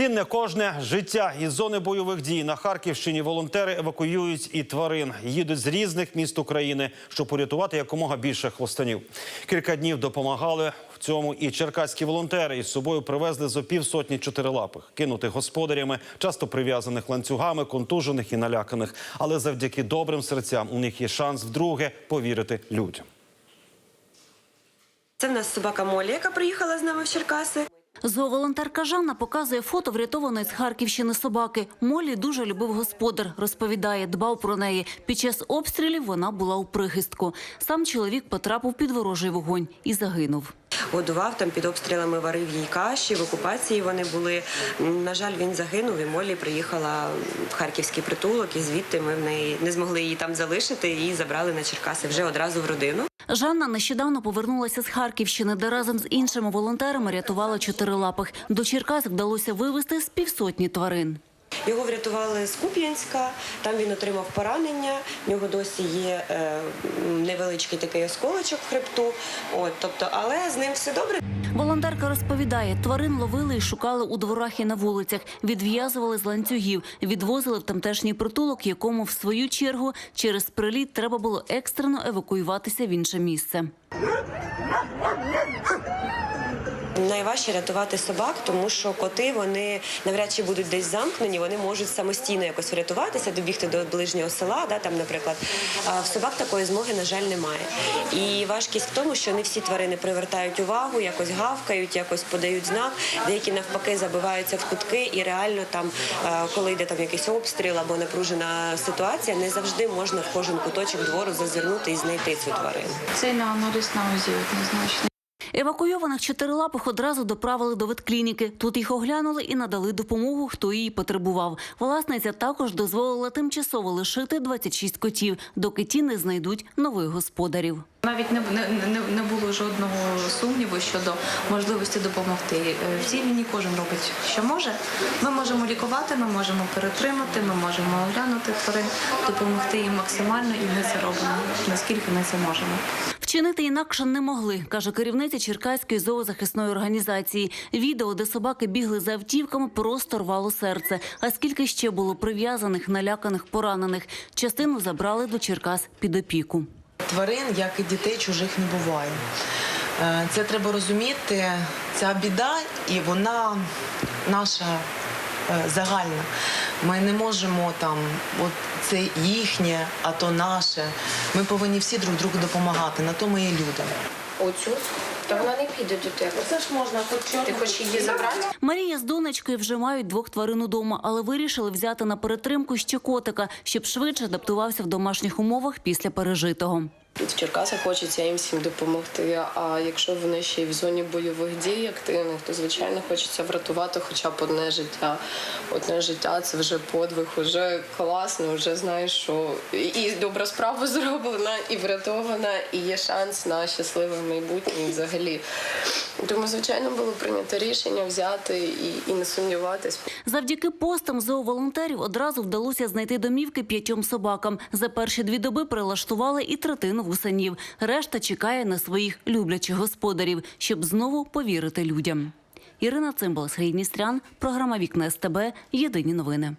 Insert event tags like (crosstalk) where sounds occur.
Цінне кожне життя із зони бойових дій на Харківщині волонтери евакуюють і тварин. Їдуть з різних міст України, щоб порятувати якомога більше хвостанів. Кілька днів допомагали в цьому і черкаські волонтери із собою привезли зо півсотні чотирилапих, кинутих господарями, часто прив'язаних ланцюгами, контужених і наляканих. Але завдяки добрим серцям у них є шанс вдруге повірити людям. Це в нас собака Молі, яка приїхала з нами в Черкаси. Зооволонтерка Жанна показує фото врятованої з Харківщини собаки. Молі дуже любив господар. Розповідає, дбав про неї. Під час обстрілів вона була у прихистку. Сам чоловік потрапив під ворожий вогонь і загинув. Годував там під обстрілами, варив їй каші. В окупації вони були. На жаль, він загинув. І Молі приїхала в харківський притулок, і звідти ми в неї не змогли її там залишити. і забрали на Черкаси вже одразу в родину. Жанна нещодавно повернулася з Харківщини, де разом з іншими волонтерами рятувала чотирилапих. До Черкас вдалося вивезти з півсотні тварин. Його врятували з Куп'янська. Там він отримав поранення. В нього досі є е, невеличкий такий осколочок в хребту. От, тобто, але з ним все добре. Волонтерка розповідає, тварин ловили і шукали у дворах і на вулицях, відв'язували з ланцюгів, відвозили в тамтешній притулок, якому в свою чергу через приліт треба було екстрено евакуюватися в інше місце. Найважче рятувати собак, тому що коти вони навряд чи будуть десь замкнені, вони можуть самостійно якось врятуватися, добігти до ближнього села, да, там, наприклад. А в собак такої змоги, на жаль, немає. І важкість в тому, що не всі тварини привертають увагу, якось гавкають, якось подають знак. Деякі навпаки забиваються в кутки, і реально там, е, коли йде там якийсь обстріл або напружена ситуація, не завжди можна в кожен куточок двору зазирнути і знайти цю тварину. Цей на аналіз на однозначно. Евакуйованих чотирилапих одразу доправили до ветклініки. Тут їх оглянули і надали допомогу, хто її потребував. Власниця також дозволила тимчасово лишити 26 котів, доки ті не знайдуть нових господарів. Навіть не, не, не, було жодного сумніву щодо можливості допомогти. Е, В цій кожен робить, що може. Ми можемо лікувати, ми можемо перетримати, ми можемо оглянути тварин, допомогти їм максимально, і ми це робимо, наскільки ми це можемо. Вчинити інакше не могли, каже керівниця Черкаської зоозахисної організації. Відео, де собаки бігли за автівками, просто рвало серце. А скільки ще було прив'язаних, наляканих, поранених. Частину забрали до Черкас під опіку. Тварин, як і дітей, чужих не буває. Е, Це треба розуміти. Ця біда, і вона наша е, загальна. Ми не можемо там, от це їхнє, а то наше. Ми повинні всі друг другу допомагати. На то ми є люди. Оцю? Та вона не піде до тебе. Це ж можна хоч Ти хочеш її забрати? Марія з донечкою вже мають двох тварин удома, але вирішили взяти на перетримку ще котика, щоб швидше адаптувався в домашніх умовах після пережитого. В Черкасах хочеться їм всім допомогти. А якщо вони ще й в зоні бойових дій активних, то звичайно хочеться врятувати хоча б одне життя. Одне життя це вже подвиг, вже класно, вже знаєш, що і- добра справа (laughs) зроблена, і врятована, і є шанс на щасливе майбутнє взагалі. Тому, звичайно, було прийнято рішення взяти і, і не сумніватись. Завдяки постам зооволонтерів одразу вдалося знайти домівки п'ятьом собакам. За перші дві доби прилаштували і третину вусанів. Решта чекає на своїх люблячих господарів, щоб знову повірити людям. Ірина Цимбал, Сергій Дністрян, програма Вікна СТБ. Єдині новини.